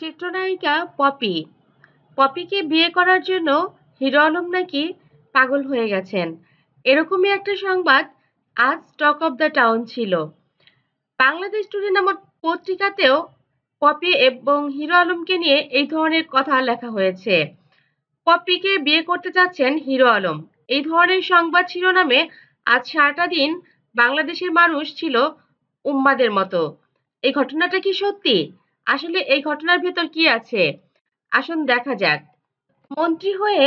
চিত্রনায়িকা পপি। পপিকে বিয়ে করার জন্য হিরো আলম নাকি পাগল হয়ে গেছেন। এরকমই একটা সংবাদ আজ স্টক অফ দ্য টাউন ছিল। বাংলাদেশ টুডে নামক পত্রিকাতেও পপি এবং হিরো আলমকে নিয়ে এই ধরনের কথা লেখা হয়েছে। পপিকে বিয়ে করতে চাচ্ছেন হিরো আলম। এই ধরনের সংবাদ শিরোনামে আজ সারাটা দিন বাংলাদেশের মানুষ ছিল উম্মাদের মতো। এই ঘটনাটা কি সত্যি? আসলে এই ঘটনার ভেতর কি আছে? আসুন দেখা যাক। মন্ত্রী হয়ে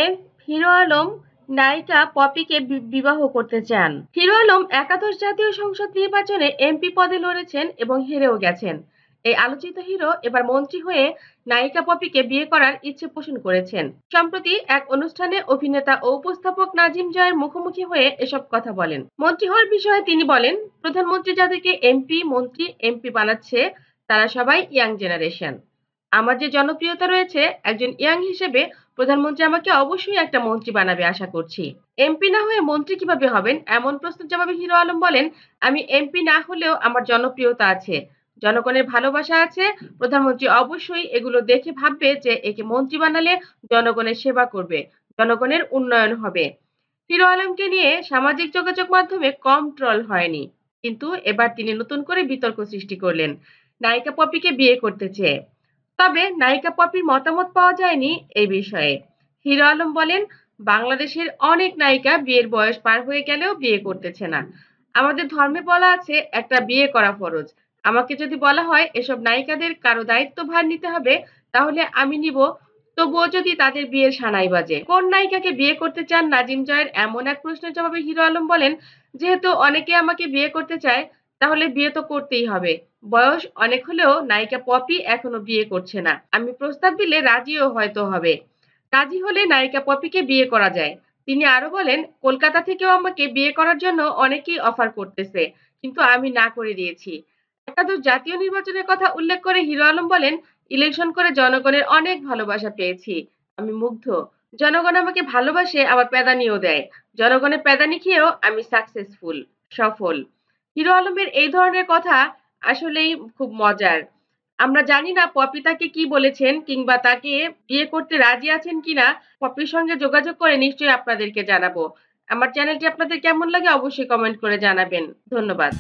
হিরো আলম নায়িকা পপিকে বিবাহ করতে চান। হিরো আলম একাদশ জাতীয় সংসদ নির্বাচনে এমপি পদে লড়েছেন এবং হেরেও গেছেন। এই আলোচিত হিরো এবার মন্ত্রী হয়ে নায়িকা পপিকে বিয়ে করার ইচ্ছে পোষণ করেছেন। সম্প্রতি এক অনুষ্ঠানে অভিনেতা ও উপস্থাপক নাজিম জয়ের মুখোমুখি হয়ে এসব কথা বলেন। মন্ত্রী হওয়ার বিষয়ে তিনি বলেন, প্রধানমন্ত্রী যাদেরকে এমপি, মন্ত্রী, এমপি বানাচ্ছে তারা সবাই ইয়াং জেনারেশন। আমার যে জনপ্রিয়তা রয়েছে, একজন ইয়াং হিসেবে প্রধানমন্ত্রী আমাকে অবশ্যই একটা মন্ত্রী বানাবে আশা করছি। এমপি না হয়ে মন্ত্রী কীভাবে হবেন? এমন প্রশ্নের জবাবে হিরো আলম বলেন, আমি এমপি না হলেও আমার জনপ্রিয়তা আছে। জনগণের ভালোবাসা আছে। প্রধানমন্ত্রী অবশ্যই এগুলো দেখে ভাববে যে একে মন্ত্রী বানালে জনগণের সেবা করবে, জনগণের উন্নয়ন হবে। হিরো আলমকে নিয়ে সামাজিক যোগাযোগ মাধ্যমে কম ট্রল হয়নি। কিন্তু এবার তিনি নতুন করে বিতর্ক সৃষ্টি করলেন। নায়িকা পপিকে বিয়ে করতে চেয়ে। তবে নায়িকা পপির মতামত পাওয়া যায়নি এই বিষয়ে। হিরো আলম বলেন, বাংলাদেশের অনেক নায়িকা বিয়ের বয়স পার হয়ে গেলেও বিয়ে করতেছে না। আমাদের ধর্মে বলা আছে, একটা বিয়ে করা ফরজ। আমাকে যদি বলা হয়, এসব নায়িকাদের কারও দায়িত্ব ভার নিতে হবে, তাহলে আমি নিব। তবুও যদি তাদের বিয়ের সানাই বাজে। কোন নায়িকাকে বিয়ে করতে চান নাজিম জয়ের এমন এক প্রশ্নের জবাবে হিরো আলম বলেন, যেহেতু অনেকে আমাকে বিয়ে করতে চায়, তাহলে বিয়ে তো করতেই হবে। বয়স অনেক হলেও নায়িকা পপি এখনও বিয়ে করছে না। আমি প্রস্তাব দিলে রাজিও হয়তো হবে। রাজি হলে নায়িকা পপিকে বিয়ে করা যায়। তিনি আরও বলেন, কলকাতা থেকেও আমাকে বিয়ে করার জন্য অনেকেই অফার করতেছে, কিন্তু আমি না করে দিয়েছি। একাদশ জাতীয় নির্বাচনের কথা উল্লেখ করে হিরো আলম বলেন, ইলেকশন করে জনগণের অনেক ভালোবাসা পেয়েছি। আমি মুগ্ধ। জনগণ আমাকে ভালোবাসে, আবার প্যাদানিও দেয়। জনগণের প্যাদানি খেয়েও আমি সাকসেসফুল সফল। হিরো আলমের এই ধরনের কথা আসলেই খুব মজার। আমরা জানি না পপি তাকে কি বলেছেন কিংবা তাকে বিয়ে করতে রাজি আছেন কিনা, পপির সঙ্গে যোগাযোগ করে নিশ্চয়ই আপনাদেরকে জানাব। আমার চ্যানেলটি আপনাদের কেমন লাগে অবশ্যই কমেন্ট করে জানাবেন। ধন্যবাদ।